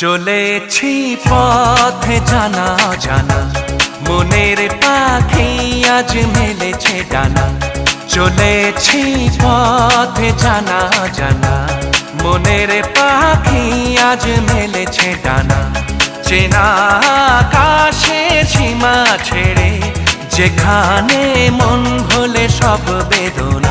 চলেছি পথে জানা জানা মনের পাখি আজ মেলেছে ডানা, চলেছি পথে জানা জানা। মনের পাখি আজ মেলেছে ডানা, চেনা আকাশের সীমা ছেড়ে যেখানে মন ভোলে সব বেদনা।